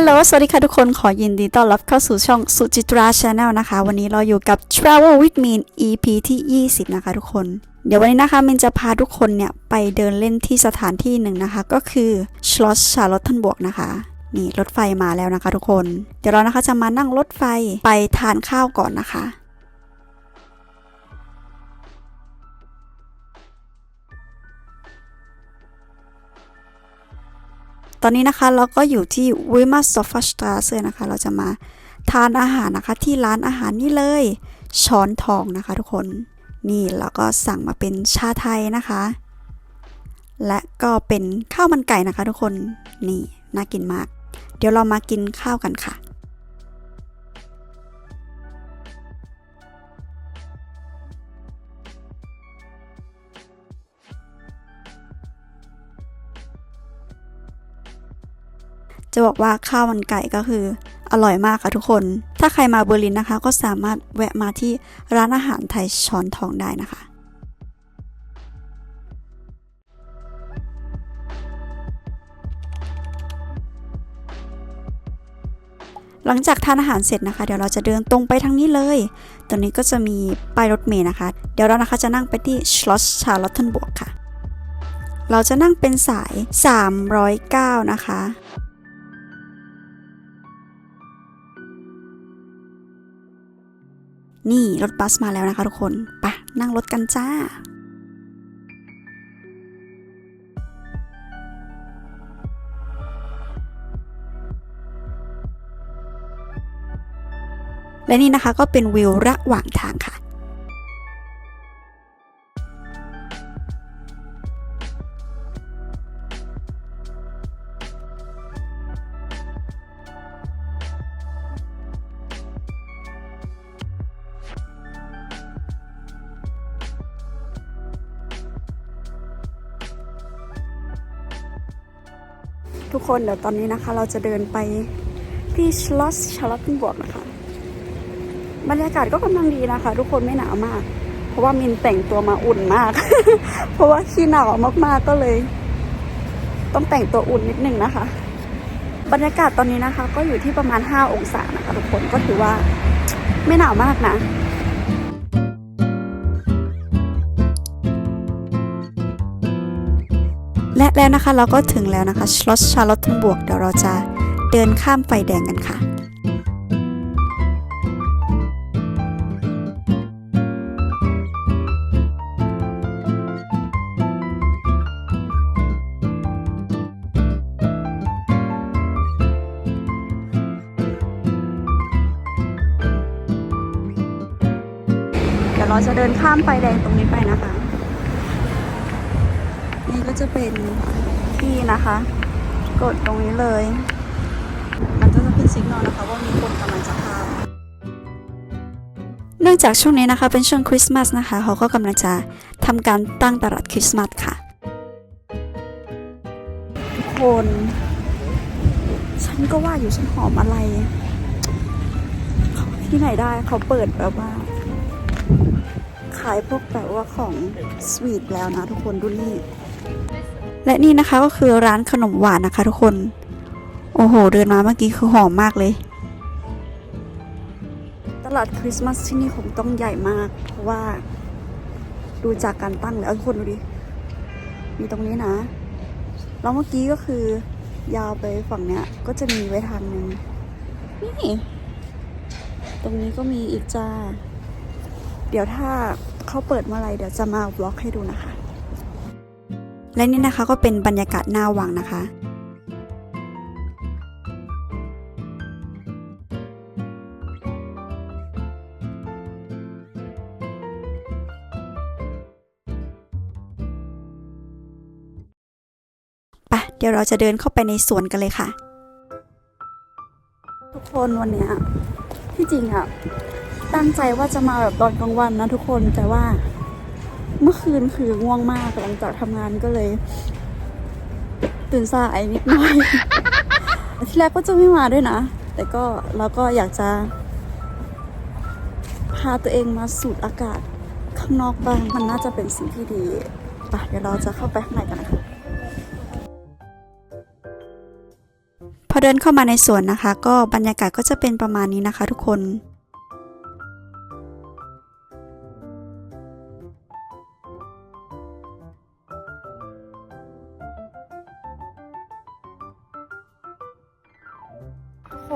ฮัลโหล สวัสดีค่ะทุกคน ขอยินดีต้อนรับเข้าสู่ช่องสุจิตราชาแนลนะคะ วันนี้เราอยู่กับ Travel with Min EP ที่ 20 นะคะทุกคน เดี๋ยววันนี้นะคะมินจะพาทุกคนเนี่ย ไปเดินเล่นที่สถานที่หนึ่งนะคะ ก็คือชลอสชาร์ลอตตันบวกนะคะ นี่รถไฟมาแล้วนะคะทุกคน เดี๋ยวเรานะคะจะมานั่งรถไฟไปทานข้าวก่อนนะคะ อนนี้นะคะเราก็อยู่ที่วิมาสฟ f สตราเซนะคะ เราจะมาทานอาหารนะคะที่ร้านอาหารนี่เลย ช้อนทองนะคะทุกคน นี่เราก็สั่งมาเป็นชาไทยนะคะ และก็เป็นข้าวมันไก่นะคะทุกคน นี่น่ากินมาก เดี๋ยวเรามากินข้าวกันค่ะ จะบอกว่าข้าวมันไก่ก็คืออร่อยมากค่ะทุกคน ถ้าใครมาเบอร์ลินนะคะ ก็สามารถแวะมาที่ร้านอาหารไทยช้อนทองได้นะคะหลังจากทานอาหารเสร็จนะคะ เดี๋ยวเราจะเดินตรงไปทางนี้เลย ตรงนี้ก็จะมีป้ายรถเมล์นะคะ เดี๋ยวเรานะคะจะนั่งไปที่ Schloss Charlottenburg ค่ะ เราจะนั่งเป็นสาย 309 นะคะ นี่รถบัสมาแล้วนะคะทุกคนปะนั่งรถกันจ้าและนี่นะคะก็เป็นวิวระหว่างทางค่ะ ทุกคนเดี๋ยวตอนนี้นะคะ เราจะเดินไปที่ชลอสชลอตเทนบวกนะคะ บรรยากาศก็กำลังดีนะคะ ทุกคนไม่หนาวมาก เพราะว่ามินแต่งตัวมาอุ่นมาก เพราะว่าขี้หนาวมากๆก็เลย ต้องแต่งตัวอุ่นนิดนึงนะคะ บรรยากาศตอนนี้นะคะ ก็อยู่ที่ประมาณ 5 องศานะคะ ทุกคนก็ถือว่าไม่หนาวมากนะ และแล้วนะคะเราก็ถึงแล้วนะคะ Schloss Charlottenburg เดี๋ยวเราจะเดินข้ามไฟแดงกันค่ะเดี๋ยวเราจะเดินข้ามไฟแดงตรงนี้ไปนะคะ จะเป็นที่นะคะ กดตรงนี้เลย มันก็จะขึ้นสิกนอลนะคะว่ามีคนกำลังจะข้ามเนื่องจากช่วงนี้นะคะเป็นช่วงคริสต์มาสนะคะเขาก็กำลังจะทำการตั้งตลาดคริสต์มาสค่ะ ทุกคน ฉันก็ว่าอยู่ฉันหอมอะไร ที่ไหนได้เขาเปิดแบบว่า ขายพวกแบบว่าของสวีทแล้วนะทุกคนดูนี่ และนี่นะคะก็คือร้านขนมหวานนะคะทุกคน โอ้โห เดินมาเมื่อกี้คือหอมมากเลย ตลาดคริสต์มาสที่นี่คงต้องใหญ่มาก เพราะว่าดูจากการตั้งแล้วทุกคนดูดิ มีตรงนี้นะ แล้วเมื่อกี้ก็คือยาวไปฝั่งเนี้ย ก็จะมีไว้ทางหนึ่งนี่ตรงนี้ก็มีอีกจ้า เดี๋ยวถ้าเขาเปิดเมื่อไรเดี๋ยวจะมาบล็อกให้ดูนะคะ และนี่นะคะก็เป็นบรรยากาศหน้าวังนะคะ ไปะเดี๋ยวเราจะเดินเข้าไปในสวนกันเลยค่ะ ทุกคนวันเนี้ยที่จริงอะตั้งใจว่าจะมาแบบตอนกลางวันนะทุกคนแต่ว่า เมื่อคืนคือง่วงมากหลังจากทำงานก็เลย ตื่นสายนิดหน่อยที่แรกก็จะไม่มาด้วยนะ แต่ก็เราก็อยากจะ พาตัวเองมาสูดอากาศข้างนอกบ้างมันน่าจะเป็นสิ่งที่ดีไปเดี๋ยวเราจะเข้าไปข้างในกันนะคะพอเดินเข้ามาในสวนนะคะ ก็บรรยากาศก็จะเป็นประมาณนี้นะคะ ทุกคน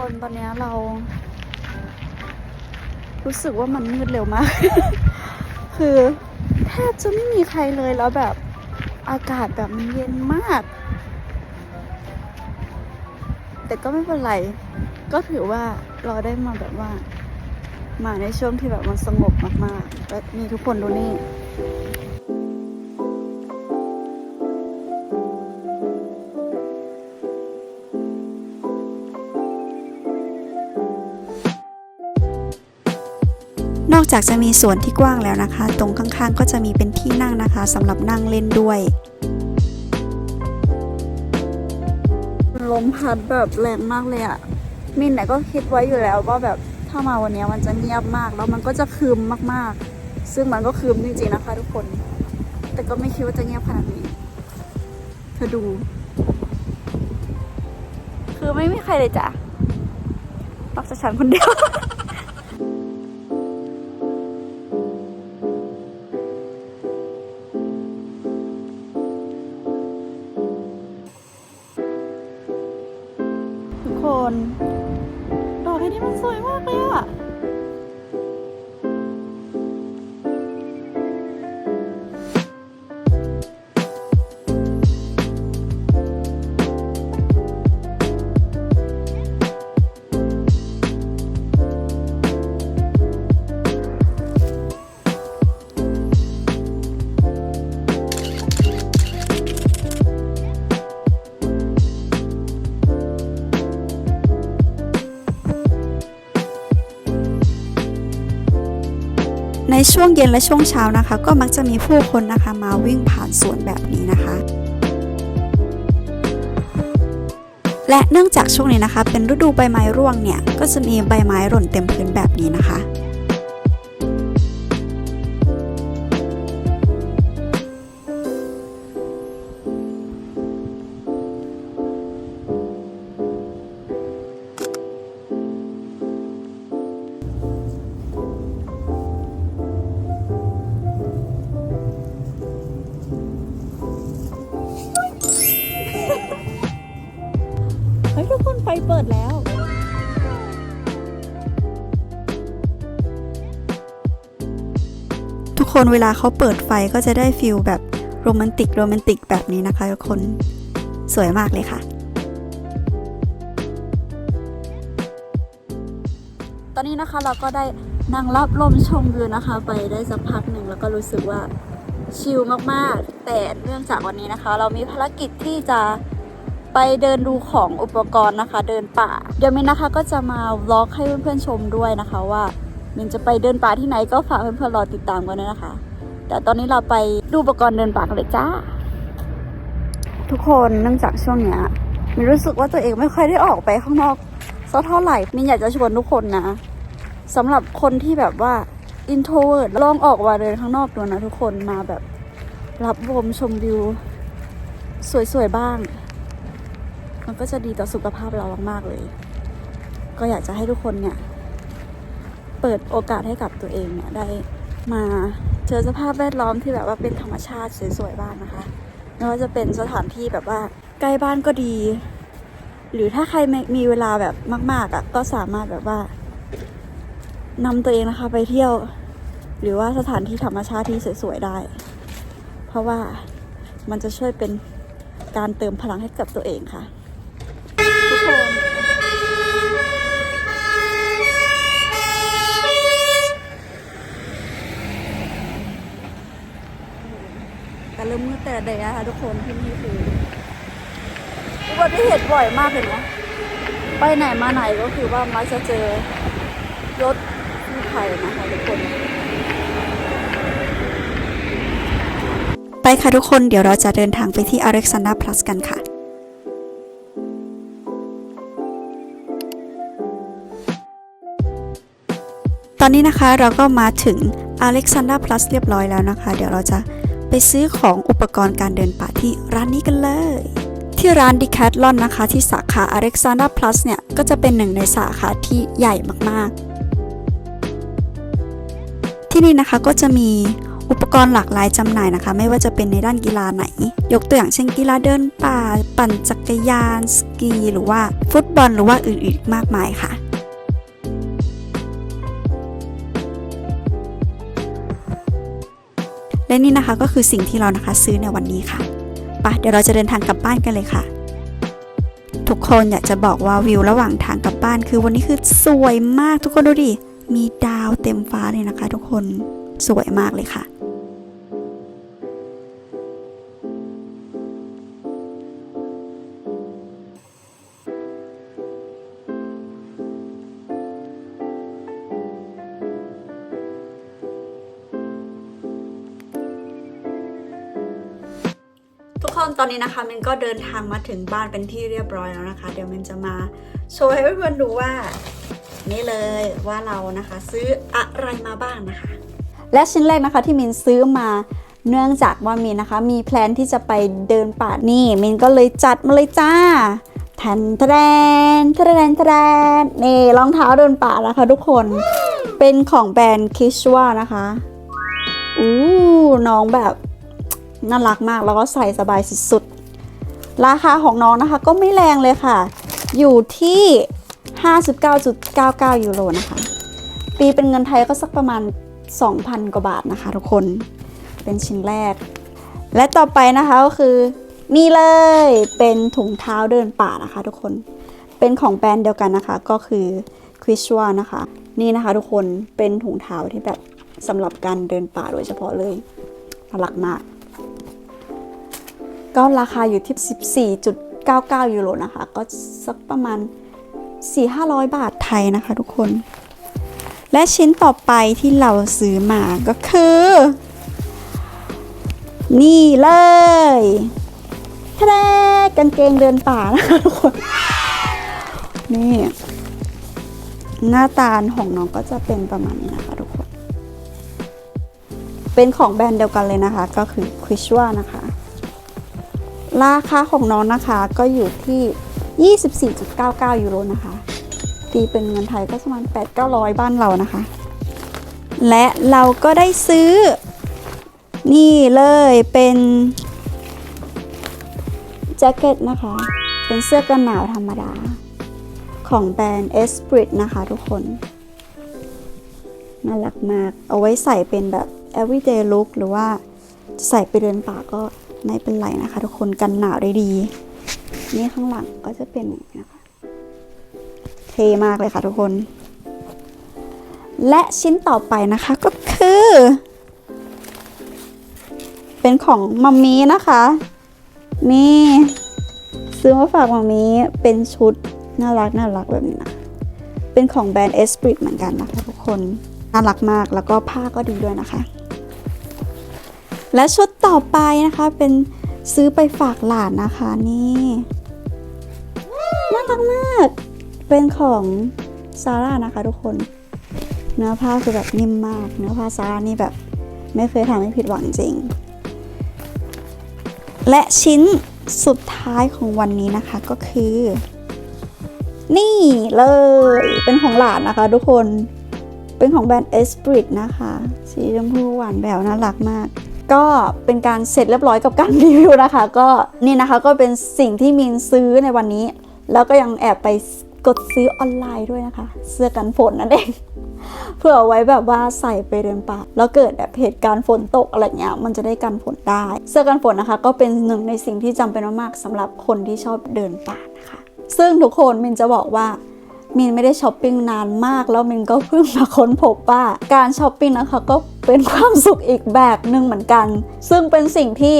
คนตอนนี้เรา รู้สึกว่ามันมืดเร็วมาก คือแทบจะไม่มีใครเลยแล้วแบบอากาศแบบมันเย็นมาก แต่ก็ไม่เป็นไร ก็ถือว่าเราได้มาแบบว่า มาในช่วงที่แบบมันสงบมากๆ แล้วนี่ทุกคนดูนี่ อกจากจะมีสวนที่กว้างแล้วนะคะ ตรงข้างๆ ก็จะมีเป็นที่นั่งนะคะสำหรับนั่งเล่นด้วย ลมพัดแบบแรงมากเลยอะมินเนี่ยก็คิดไว้อยู่แล้วว่าแบบถ้ามาวันนี้มันจะเงียบมาก แล้วมันก็จะคืมมากๆ ซึ่งมันก็คืมจริงๆนะคะ ทุกคน แต่ก็ไม่คิดว่าจะเงียบขนาดนี้เธอดู คือไม่มีใครเลยจ้ะนอกจากฉันคนเดียว ช่วงเย็นและช่วงเช้านะคะ ก็มักจะมีผู้คนนะคะมาวิ่งผ่านสวนแบบนี้นะคะ และเนื่องจากช่วงนี้นะคะ เป็นฤดูใบไม้ร่วงเนี่ย ก็จะมีใบไม้หล่นเต็มพื้นแบบนี้นะคะ เปิดแล้ว ทุกคนเวลาเขาเปิดไฟก็จะได้ฟิลแบบโรแมนติกโรแมนติกแบบนี้นะคะทุกคนสวยมากเลยค่ะ ตอนนี้นะคะเราก็ได้นั่งรับลมชมวิวนะคะ ไปได้สักพักหนึ่งแล้วก็รู้สึกว่าชิลมากๆ แต่เนื่องจากวันนี้นะคะ เรามีภารกิจที่จะ ไปเดินดูของอุปกรณ์นะคะ เดินป่า เดี๋ยวมินนะคะก็จะมาบล็อกให้เพื่อนๆชมด้วยนะคะว่ามินจะไปเดินป่าที่ไหนก็ฝากเพื่อนๆรอติดตามกันด้วยนะคะ แต่ตอนนี้เราไปดูอุปกรณ์เดินป่ากันเลยจ้า ทุกคนเนื่องจากช่วงเนี้ยมินรู้สึกว่าตัวเองไม่ค่อยได้ออกไปข้างนอกสักเท่าไหร่มินอยากจะชวนทุกคนนะสำหรับคนที่แบบว่า introvert ลองออกมาเดินข้างนอกดูนะทุกคนมาแบบรับลมชมวิว สวยๆบ้าง มันก็จะดีต่อสุขภาพเรามากๆเลย ก็อยากจะให้ทุกคนเนี่ย เปิดโอกาสให้กับตัวเองเนี่ยได้มาเจอสภาพแวดล้อมที่แบบว่าเป็นธรรมชาติสวยๆบ้างนะคะไม่ว่าจะเป็นสถานที่แบบว่าใกล้บ้านก็ดี หรือถ้าใครม่มีเวลาแบบมาก ๆอะ่ะก็สามารถแบบว่านำตัวเองนะคะไปเที่ยว หรือว่าสถานที่ธรรมชาติที่สวยๆได้ เพราะว่ามันจะช่วยเป็นการเติมพลังให้กับตัวเองค่ะ ทุกคน แต่เริ่มมืดแต่เดย์นะคะทุกคนที่นี่คืออุบัติเหตุบ่อยมากเลยเนาะไปไหนมาไหนก็คือว่ามักจะเจอรถกู้ภัยนะคะทุกคนไปค่ะทุกคนเดี๋ยวเราจะเดินทางไปที่ Alexandra Plus กันค่ะตอนนี้นะคะเราก็มาถึง Alexandra Plus เรียบร้อยแล้วนะคะ เดี๋ยวเราจะ ไปซื้อของอุปกรณ์การเดินป่าที่ร้านนี้กันเลย ที่ร้าน Decathlon นะคะ ที่สาขา Alexandra Plus เนี่ย ก็จะเป็นหนึ่งในสาขาที่ใหญ่มากๆ ที่นี่นะคะก็จะมีอุปกรณ์หลากหลายจำหน่ายนะคะ ไม่ว่าจะเป็นในด้านกีฬาไหน ยกตัวอย่างเช่นกีฬาเดินป่า ปั่นจักรยาน สกี หรือว่าฟุตบอลหรือว่าอื่นๆอีกมากมายค่ะ และนี่นะคะก็คือสิ่งที่เรานะคะซื้อในวันนี้ค่ะไปะเดี๋ยวเราจะเดินทางกลับบ้านกันเลยค่ะ ทุกคนอยากจะบอกว่าวิวระหว่างทางกลับบ้าน คือวันนี้คือสวยมากทุกคนดูดิมีดาวเต็มฟ้าเลยนะคะ ทุกคนสวยมากเลยค่ะ คนตอนนี้นะคะมินก็เดินทางมาถึงบ้านเป็นที่เรียบร้อยแล้วนะคะ เดี๋ยวมินจะมาโชว์ให้เพื่อนๆดูว่านี่เลยว่าเรานะคะ ซื้ออะไรมาบ้างนะคะ และชิ้นแรกนะคะที่มินซื้อมาเนื่องจากว่ามินนะคะ มีแพลนที่จะไปเดินป่านี่มินก็เลยจัดมาเลยจ้าแทนแทนแทนแทนนี่รองเท้าเดินป่านะคะทุกคนเป็นของแบรนด์คิชวานะคะอู้น้องแบบ น่ารักมากแล้วก็ใส่สบายสุดๆ ราคาของน้องนะคะก็ไม่แรงเลยค่ะ อยู่ที่ 59.99 ยูโรนะคะ ปีเป็นเงินไทยก็สักประมาณ 2,000 กว่าบาทนะคะทุกคน เป็นชิ้นแรก และต่อไปนะคะก็คือนี่เลยเป็นถุงเท้าเดินป่านะคะทุกคน เป็นของแบรนด์เดียวกันนะคะ ก็คือ q u i s h w a นะคะ นี่นะคะทุกคนเป็นถุงเท้าที่แบบสำหรับการเดินป่าโดยเฉพาะเลยน่ารักมาก ก็ราคาอยู่ที่ 14.99 ยูโรนะคะ ก็สักประมาณ 4-500 บาทไทยนะคะทุกคน และชิ้นต่อไปที่เราซื้อมาก็คือ นี่เลยทะเลกางเกงเดินป่านะคะทุกคน นี่ หน้าตาของน้องก็จะเป็นประมาณนี้นะคะทุกคน เป็นของแบรนด์เดียวกันเลยนะคะ ก็คือ q u i s h w a นะคะ ราคาของน้องนะคะก็อยู่ที่ 24.99 ยูโรนะคะตีเป็นเงินไทยก็ประมาณ 8-900 บ้านเรานะคะ และเราก็ได้ซื้อ นี่เลยเป็นแจ็คเก็ตนะคะ เป็นเสื้อกันหนาวธรรมดา ของแบรนด์ Esprit นะคะทุกคน น่ารักมาก เอาไว้ใส่เป็นแบบ everyday look หรือว่าใส่ไปเดินป่าก็ ไม่เป็นไรนะคะ ทุกคนกันหนาวได้ดี นี่ข้างหลังก็จะเป็นอย่างนี้นะคะ เทมากเลยค่ะทุกคน และชิ้นต่อไปนะคะก็คือ เป็นของมัมมี่นะคะ นี่ซื้อมาฝากมัมมี่เป็นชุดน่ารักน่ารักแบบนี้นะเป็นของแบรนด์ Esprit เหมือนกันนะคะทุกคน น่ารักมากแล้วก็ผ้าก็ดีด้วยนะคะ และชุดต่อไปนะคะเป็นซื้อไปฝากหลานนะคะนี่น่ารักมาก เป็นของซาร่านะคะทุกคน เนื้อผ้าคือแบบนิ่มมาก เนื้อผ้าซาร่านี่แบบไม่เคยทำให้ผิดหวังจริง และชิ้นสุดท้ายของวันนี้นะคะก็คือ นี่เลย เป็นของหลานนะคะทุกคน เป็นของแบรนด์ Esprit นะคะ สีชมพูหวานแหววน่ารักมาก ก็เป็นการเสร็จเรียบร้อยกับการรีวิวนะคะ ก็นี่นะคะก็เป็นสิ่งที่มินซื้อในวันนี้ แล้วก็ยังแอบไปกดซื้อออนไลน์ด้วยนะคะ เสื้อกันฝนนั่นเองเพื่อเอาไว้แบบว่าใส่ไปเดินป่าแล้วเกิดแบบเหตุการณ์ฝนตกอะไรเงี้ยมันจะได้กันฝนได้ เสื้อกันฝนนะคะ ก็เป็นหนึ่งในสิ่งที่จำเป็นมากๆสำหรับคนที่ชอบเดินป่านะคะ ซึ่งทุกคนมินจะบอกว่า มินไม่ได้ช้อปปิ้งนานมาก แล้วมินก็เพิ่งมาค้นพบว่าการช้อปปิ้งนะคะก็เป็นความสุขอีกแบบหนึ่งเหมือนกัน ซึ่งเป็นสิ่งที่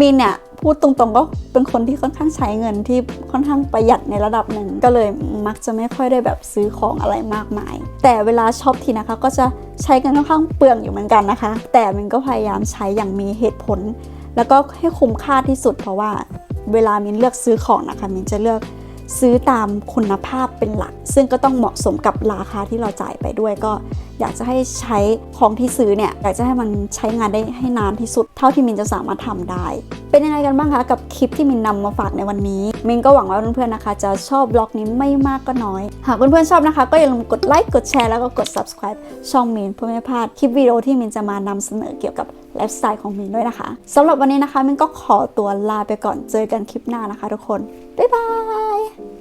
มินเนี่ยพูดตรงๆก็เป็นคนที่ค่อนข้างใช้เงินที่ค่อนข้างประหยัดในระดับหนึ่ง ก็เลยมักจะไม่ค่อยได้แบบซื้อของอะไรมากมาย แต่เวลาช็อปทีนะคะก็จะใช้กันค่อนข้างเปลืองอยู่เหมือนกันนะคะ แต่มินก็พยายามใช้อย่างมีเหตุผล แล้วก็ให้คุ้มค่าที่สุดเพราะว่าเวลามินเลือกซื้อของนะคะมินจะเลือก ซื้อตามคุณภาพเป็นหลัก ซึ่งก็ต้องเหมาะสมกับราคาที่เราจ่ายไปด้วยก็ อยากจะให้ใช้ของที่ซื้อเนี่ยอยากจะให้มันใช้งานได้ให้นานที่สุด เท่าที่มินจะสามารถทำได้ เป็นยังไงกันบ้างคะกับคลิปที่มินนำมาฝากในวันนี้ มินก็หวังว่าเพื่อนๆนะคะ จะชอบบล็อกนี้ไม่มากก็น้อย หากเพื่อนๆชอบนะคะ ก็อย่าลืมกดไลค์กดแชร์แล้วก็กด subscribe ช่องมินเพื่อไม่พลาดคลิปวิดีโอที่มินจะมานำเสนอเกี่ยวกับไลฟ์สไตล์ของมินด้วยนะคะสำหรับวันนี้นะคะมินก็ขอตัวลาไปก่อนเจอกันคลิปหน้านะคะ ทุกคนบ๊ายบาย